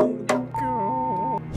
mundo.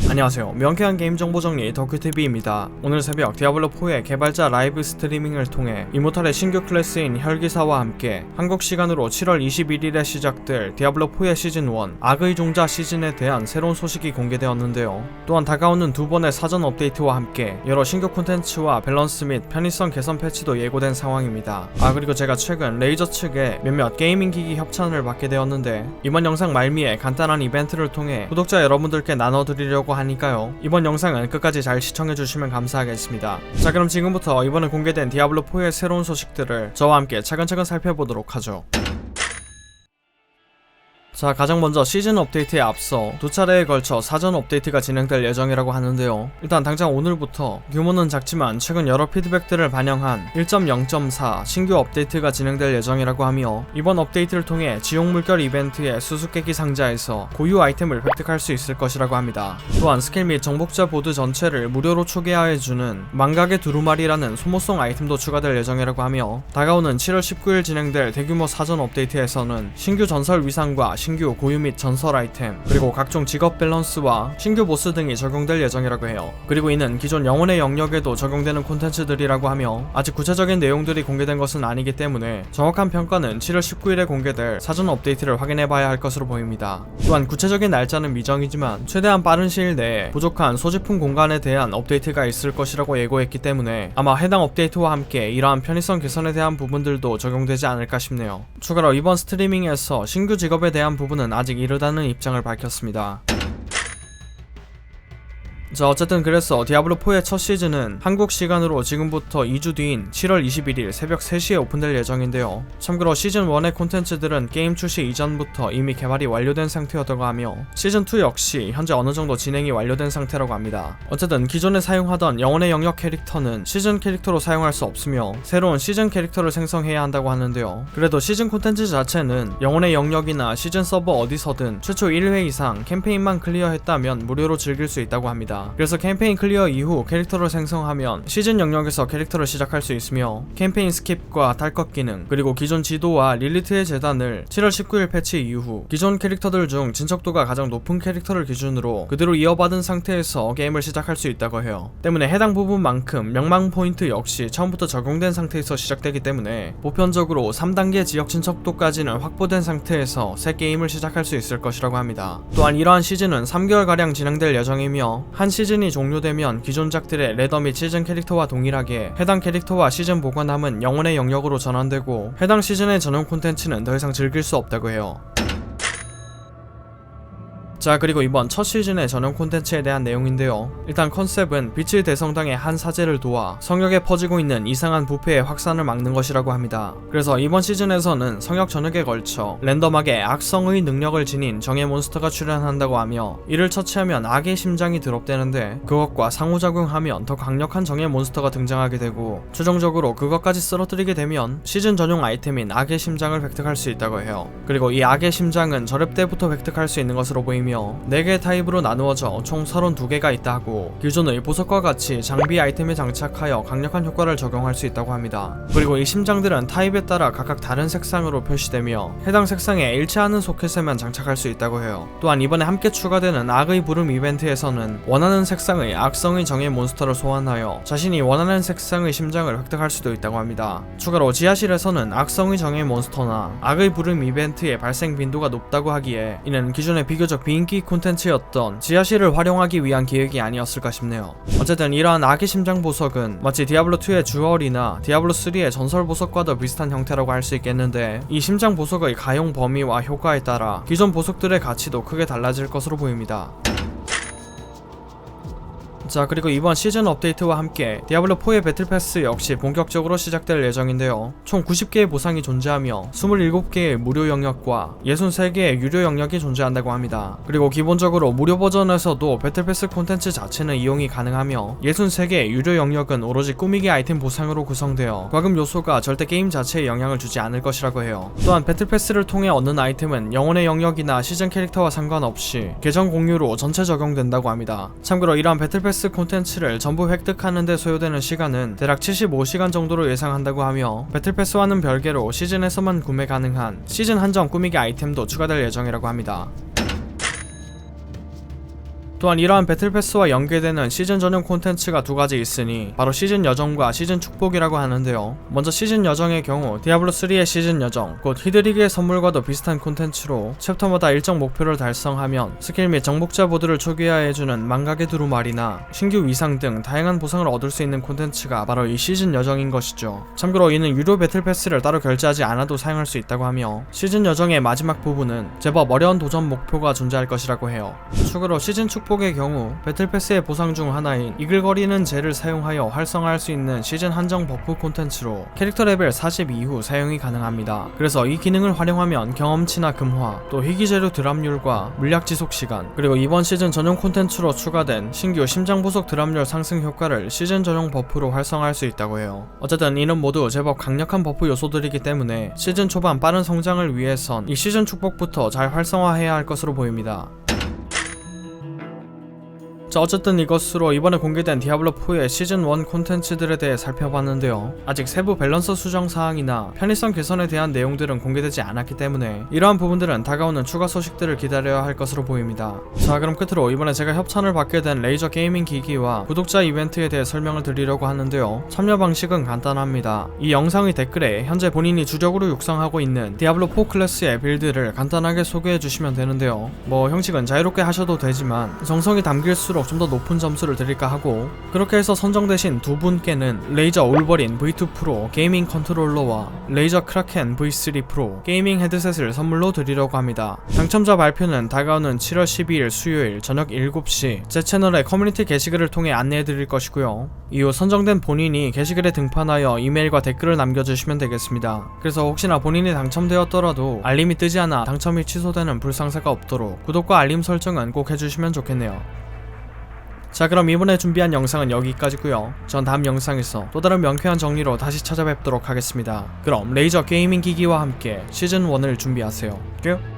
안녕하세요. 명쾌한 게임 정보 정리 덕후TV입니다. 오늘 새벽 디아블로4의 개발자 라이브 스트리밍을 통해 이모탈의 신규 클래스인 혈기사와 함께 한국 시간으로 7월 21일에 시작될 디아블로4의 시즌1 악의 종자 시즌에 대한 새로운 소식이 공개되었는데요. 또한 다가오는 두 번의 사전 업데이트와 함께 여러 신규 콘텐츠와 밸런스 및 편의성 개선 패치도 예고된 상황입니다. 아 그리고 제가 최근 레이저 측에 몇몇 게이밍 기기 협찬을 받게 되었는데 이번 영상 말미에 간단한 이벤트를 통해 구독자 여러분들께 나눠드리려고 하니까요. 이번 영상은 끝까지 잘 시청해주시면 감사하겠습니다. 자 그럼 지금부터 이번에 공개된 디아블로4의 새로운 소식들을 저와 함께 차근차근 살펴보도록 하죠. 자 가장 먼저 시즌 업데이트에 앞서 두 차례에 걸쳐 사전 업데이트가 진행될 예정이라고 하는데요. 일단 당장 오늘부터 규모는 작지만 최근 여러 피드백들을 반영한 1.0.4 신규 업데이트가 진행될 예정이라고 하며 이번 업데이트를 통해 지옥 물결 이벤트의 수수께끼 상자에서 고유 아이템을 획득할 수 있을 것이라고 합니다. 또한 스킬 및 정복자 보드 전체를 무료로 초기화해주는 망각의 두루마리라는 소모성 아이템도 추가될 예정이라고 하며 다가오는 7월 19일 진행될 대규모 사전 업데이트에서는 신규 전설 위상과 신규 고유 및 전설 아이템 그리고 각종 직업 밸런스와 신규 보스 등이 적용될 예정이라고 해요. 그리고 이는 기존 영혼의 영역에도 적용되는 콘텐츠들이라고 하며 아직 구체적인 내용들이 공개된 것은 아니기 때문에 정확한 평가는 7월 19일에 공개될 사전 업데이트를 확인해봐야 할 것으로 보입니다. 또한 구체적인 날짜는 미정이지만 최대한 빠른 시일 내에 부족한 소지품 공간에 대한 업데이트가 있을 것이라고 예고했기 때문에 아마 해당 업데이트와 함께 이러한 편의성 개선에 대한 부분들도 적용되지 않을까 싶네요. 추가로 이번 스트리밍에서 신규 직업에 대한 부분은 아직 이르다는 입장을 밝혔습니다. 자 어쨌든 그래서 디아블로4의 첫 시즌은 한국 시간으로 지금부터 2주 뒤인 7월 21일 새벽 3시에 오픈될 예정인데요. 참고로 시즌1의 콘텐츠들은 게임 출시 이전부터 이미 개발이 완료된 상태였다고 하며 시즌2 역시 현재 어느 정도 진행이 완료된 상태라고 합니다. 어쨌든 기존에 사용하던 영혼의 영역 캐릭터는 시즌 캐릭터로 사용할 수 없으며 새로운 시즌 캐릭터를 생성해야 한다고 하는데요. 그래도 시즌 콘텐츠 자체는 영혼의 영역이나 시즌 서버 어디서든 최초 1회 이상 캠페인만 클리어했다면 무료로 즐길 수 있다고 합니다. 그래서 캠페인 클리어 이후 캐릭터를 생성하면 시즌 영역에서 캐릭터를 시작할 수 있으며 캠페인 스킵과 탈것 기능 그리고 기존 지도와 릴리트의 재단을 7월 19일 패치 이후 기존 캐릭터들 중 진척도가 가장 높은 캐릭터를 기준으로 그대로 이어받은 상태에서 게임을 시작할 수 있다고 해요. 때문에 해당 부분만큼 명망 포인트 역시 처음부터 적용된 상태에서 시작되기 때문에 보편적으로 3단계 지역 진척도까지는 확보된 상태에서 새 게임을 시작할 수 있을 것이라고 합니다. 또한 이러한 시즌은 3개월가량 진행될 예정이며 한 시즌이 종료되면 기존작들의 레더 및 시즌 캐릭터와 동일하게 해당 캐릭터와 시즌 보관함은 영혼의 영역으로 전환되고 해당 시즌의 전용 콘텐츠는 더 이상 즐길 수 없다고 해요. 자 그리고 이번 첫 시즌의 전용 콘텐츠에 대한 내용인데요. 일단 컨셉은 빛의 대성당의 한 사제를 도와 성역에 퍼지고 있는 이상한 부패의 확산을 막는 것이라고 합니다. 그래서 이번 시즌에서는 성역 전역에 걸쳐 랜덤하게 악성의 능력을 지닌 정예 몬스터가 출현한다고 하며 이를 처치하면 악의 심장이 드롭되는데 그것과 상호작용하면 더 강력한 정예 몬스터가 등장하게 되고 최종적으로 그것까지 쓰러뜨리게 되면 시즌 전용 아이템인 악의 심장을 획득할 수 있다고 해요. 그리고 이 악의 심장은 저렙 때부터 획득할 수 있는 것으로 보이며 4개 타입으로 나누어져 총 32개가 있다 하고 기존의 보석과 같이 장비 아이템에 장착하여 강력한 효과를 적용할 수 있다고 합니다. 그리고 이 심장들은 타입에 따라 각각 다른 색상으로 표시되며 해당 색상에 일치하는 소켓에만 장착할 수 있다고 해요. 또한 이번에 함께 추가되는 악의 부름 이벤트에서는 원하는 색상의 악성의 정의 몬스터를 소환하여 자신이 원하는 색상의 심장을 획득할 수도 있다고 합니다. 추가로 지하실에서는 악성의 정의 몬스터나 악의 부름 이벤트의 발생 빈도가 높다고 하기에 이는 기존의 비교적 비인 기 콘텐츠였던 지하실을 활용하기 위한 기획이 아니었을까 싶네요. 어쨌든 이러한 악의 심장 보석은 마치 디아블로2의 주얼이나 디아블로3의 전설 보석과도 비슷한 형태라고 할 수 있겠는데 이 심장 보석의 가용 범위와 효과에 따라 기존 보석들의 가치도 크게 달라질 것으로 보입니다. 자 그리고 이번 시즌 업데이트와 함께 디아블로4의 배틀 패스 역시 본격적으로 시작될 예정인데요. 총 90개의 보상이 존재하며 27개의 무료 영역과 63개의 유료 영역이 존재한다고 합니다. 그리고 기본적으로 무료 버전에서도 배틀 패스 콘텐츠 자체는 이용이 가능하며 63개의 유료 영역은 오로지 꾸미기 아이템 보상으로 구성되어 과금 요소가 절대 게임 자체에 영향을 주지 않을 것이라고 해요. 또한 배틀 패스를 통해 얻는 아이템은 영혼의 영역이나 시즌 캐릭터와 상관없이 계정 공유로 전체 적용된다고 합니다. 참고로 이러한 배틀 패스 콘텐츠를 전부 획득하는 데 소요되는 시간은 대략 75시간 정도로 예상한다고 하며 배틀패스와는 별개로 시즌에서만 구매 가능한 시즌 한정 꾸미기 아이템도 추가될 예정이라고 합니다. 또한 이러한 배틀 패스와 연계되는 시즌 전용 콘텐츠가 두 가지 있으니 바로 시즌 여정과 시즌 축복이라고 하는데요. 먼저 시즌 여정의 경우 디아블로 3의 시즌 여정, 곧 히드리그의 선물과도 비슷한 콘텐츠로 챕터마다 일정 목표를 달성하면 스킬 및 정복자 보드를 초기화해주는 망각의 두루마리나 신규 위상 등 다양한 보상을 얻을 수 있는 콘텐츠가 바로 이 시즌 여정인 것이죠. 참고로 이는 유료 배틀 패스를 따로 결제하지 않아도 사용할 수 있다고 하며 시즌 여정의 마지막 부분은 제법 어려운 도전 목표가 존재할 것이라고 해요. 추가로 시즌 축복 의 경우 배틀 패스의 보상 중 하나인 이글거리는 젤을 사용하여 활성화할 수 있는 시즌 한정 버프 콘텐츠로 캐릭터 레벨 40 이후 사용이 가능합니다. 그래서 이 기능을 활용하면 경험치나 금화, 또 희귀재료 드랍률과 물약 지속 시간, 그리고 이번 시즌 전용 콘텐츠로 추가된 신규 심장 보석 드랍률 상승 효과를 시즌 전용 버프로 활성화할 수 있다고 해요. 어쨌든 이는 모두 제법 강력한 버프 요소들이기 때문에 시즌 초반 빠른 성장을 위해선 이 시즌 축복부터 잘 활성화해야 할 것으로 보입니다. 자 어쨌든 이것으로 이번에 공개된 디아블로4의 시즌1 콘텐츠들에 대해 살펴봤는데요. 아직 세부 밸런스 수정 사항이나 편의성 개선에 대한 내용들은 공개되지 않았기 때문에 이러한 부분들은 다가오는 추가 소식들을 기다려야 할 것으로 보입니다. 자 그럼 끝으로 이번에 제가 협찬을 받게 된 레이저 게이밍 기기와 구독자 이벤트에 대해 설명을 드리려고 하는데요. 참여 방식은 간단합니다. 이 영상의 댓글에 현재 본인이 주력으로 육성하고 있는 디아블로4 클래스의 빌드를 간단하게 소개해 주시면 되는데요. 뭐 형식은 자유롭게 하셔도 되지만 정성이 담길수록 좀 더 높은 점수를 드릴까 하고 그렇게 해서 선정되신 두 분께는 레이저 올버린 V2 프로 게이밍 컨트롤러와 레이저 크라켄 V3 프로 게이밍 헤드셋을 선물로 드리려고 합니다. 당첨자 발표는 다가오는 7월 12일 수요일 저녁 7시 제 채널의 커뮤니티 게시글을 통해 안내해 드릴 것이고요. 이후 선정된 본인이 게시글에 등판하여 이메일과 댓글을 남겨주시면 되겠습니다. 그래서 혹시나 본인이 당첨되었더라도 알림이 뜨지 않아 당첨이 취소되는 불상사가 없도록 구독과 알림 설정은 꼭 해주시면 좋겠네요. 자 그럼 이번에 준비한 영상은 여기까지고요. 전 다음 영상에서 또 다른 명쾌한 정리로 다시 찾아뵙도록 하겠습니다. 그럼 레이저 게이밍 기기와 함께 시즌1을 준비하세요. 끝